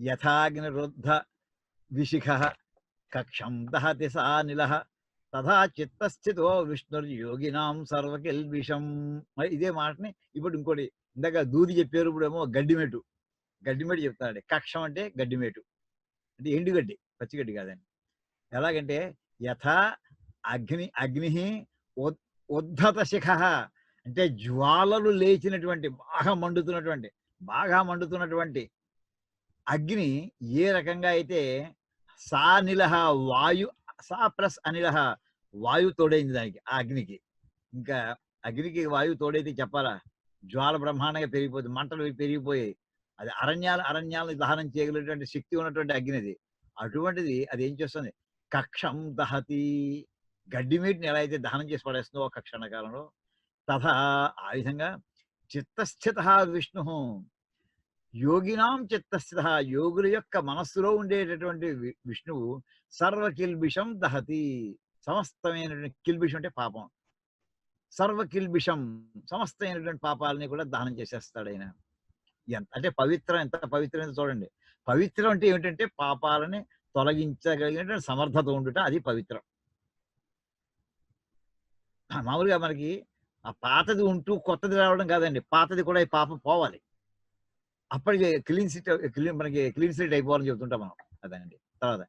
యథాగ్నిరుద్ధ విశిఖ కక్షం దహతి సా నిల తథా చిత్తస్థితో విష్ణుర్యోగినాం సర్వకిల్బిషం. మరి ఇదే మాటని ఇప్పుడు ఇంకోటి ఇందాక దూది చెప్పారు ఇప్పుడేమో గడ్డిమేటు. గడ్డిమేటు చెప్తాడు కక్షం అంటే గడ్డిమేటు. అంటే ఎండుగడ్డి పచ్చిగడ్డి కాదండి. ఎలాగంటే యథా అగ్ని అగ్ని ఉద్ధత శిఖ అంటే జ్వాలలు లేచినటువంటి బాగా మండుతున్నటువంటి బాగా మండుతున్నటువంటి అగ్ని ఏ రకంగా అయితే సా నిలహ వాయు సా ప్లస్ అనిలహ వాయు తోడైంది దానికి ఆ అగ్నికి. ఇంకా అగ్నికి వాయువు తోడైతే చెప్పాలా? జ్వాల బ్రహ్మాండంగా పెరిగిపోతుంది మంటలు పెరిగిపోయాయి. అది అరణ్యాలు అరణ్యాలను దహనం చేయగలిగినటువంటి శక్తి ఉన్నటువంటి అగ్నిది అటువంటిది అది ఏం చేస్తుంది? కక్షం దహతి. గడ్డి మీటిని ఎలా అయితే దహనం చేసి పడేస్తుందో ఒక క్షణకాలంలో తథా ఆ విధంగా చిత్తస్థిత విష్ణు యోగినాం చిత్తస్థిత. యోగుల యొక్క మనస్సులో ఉండేటటువంటి విష్ణువు సర్వ కిల్బిషం దహతి. సమస్తమైనటువంటి కిల్బిషం అంటే పాపం. సర్వ కిల్బిషం సమస్తమైనటువంటి పాపాలని కూడా దహనం చేసేస్తాడు ఆయన. ఎంత అంటే పవిత్రం ఎంత పవిత్రమైన చూడండి. పవిత్రం అంటే ఏమిటంటే పాపాలని తొలగించగలిగినటువంటి సమర్థత ఉండుట అది పవిత్రం. మామూలుగా మనకి ఆ పాతది ఉంటూ కొత్తది రావడం కాదండి. పాతది కూడా ఈ పాపం పోవాలి. అప్పటికి క్లీన్ సిట్ క్లీన్ మనకి క్లీన్ సిట్ అయిపోవాలని చెప్తుంటాం మనం. అదండి తర్వాత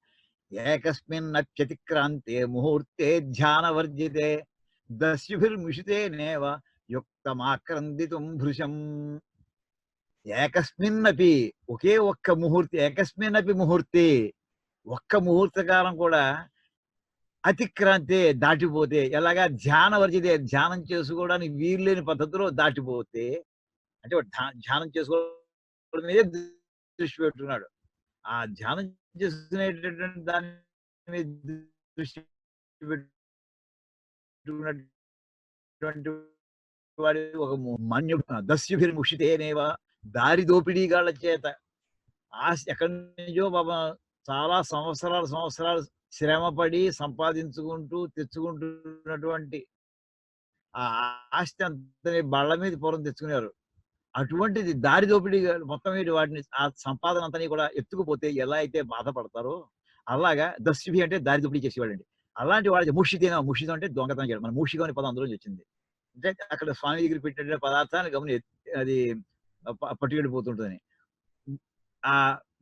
ఏకస్మిన్ అత్యతిక్రాంతే ముహూర్తే ధ్యాన వర్జితే దస్యుభిర్ముషితే నేవ యుక్తమాక్రందితుం భృశం. ఏకస్మిన్నపి ఒకే ఒక్క ముహూర్తి ఏకస్మిన్నపి ముహూర్తి ఒక్క ముహూర్త కాలం కూడా అతిక్రాంతే దాటిపోతే ఎలాగా ధ్యాన వర్జితే ధ్యానం చేసుకోవడానికి వీల్లేని పద్ధతిలో దాటిపోతే అంటే ధ్యానం చేసుకోవడం మీదే దృష్టి పెట్టుకున్నాడు. ఆ ధ్యానం చేసుకునేటటువంటి దాని మీద దృష్టి పెట్టుకున్నటువంటి వాడి ఒక మన్యు దస్యుభిర్ ముషితేనేవా దారి దోపిడీగాళ్ళ చేత. ఆ ఎక్కడి నుంచో బాబా చాలా సంవత్సరాలు సంవత్సరాలు శ్రమపడి సంపాదించుకుంటూ తెచ్చుకుంటున్నటువంటి ఆ ఆస్తి అంతని బళ్ళ మీద పూర్వం తెచ్చుకునేవారు. అటువంటిది దారి దోపిడీ మొత్తం మీద వాటిని ఆ సంపాదన అంతని కూడా ఎత్తుకుపోతే ఎలా అయితే బాధపడతారో అలాగా దస్యుభి అంటే దారి దోపిడీ చేసేవాడండి అలాంటి వాడి ముషితేనా ముషితం అంటే దొంగతనం చేయడం. మన ముషిగా అనే పదం అందులో వచ్చింది. అంటే అక్కడ స్వామి దగ్గర పెట్టిన పదార్థాన్ని గమని అది ప- పట్టుకెళ్ళిపోతుంటుంది ఆ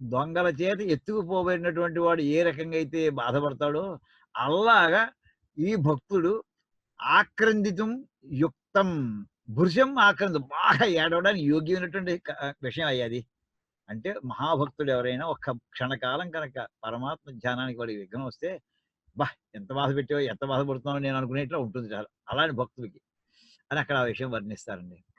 దొంగల చేత ఎత్తుకుపోబడినటువంటి వాడు ఏ రకంగా అయితే బాధపడతాడో అలాగా ఈ భక్తుడు ఆక్రందితం యుక్తం. భృశం ఆక్రంది బాగా ఏడవడానికి యోగ్యమైనటువంటి విషయం అయ్యాది అంటే మహాభక్తుడు ఎవరైనా ఒక్క క్షణకాలం కనుక పరమాత్మ ధ్యానానికి వాడి విఘ్నం వస్తే బా ఎంత బాధ పెట్టావో ఎంత బాధపడుతున్నావో నేను అనుకునేట్లా ఉంటుంది చాలు. అలాంటి భక్తులకి అని అక్కడ ఆ విషయం వర్ణిస్తారండి.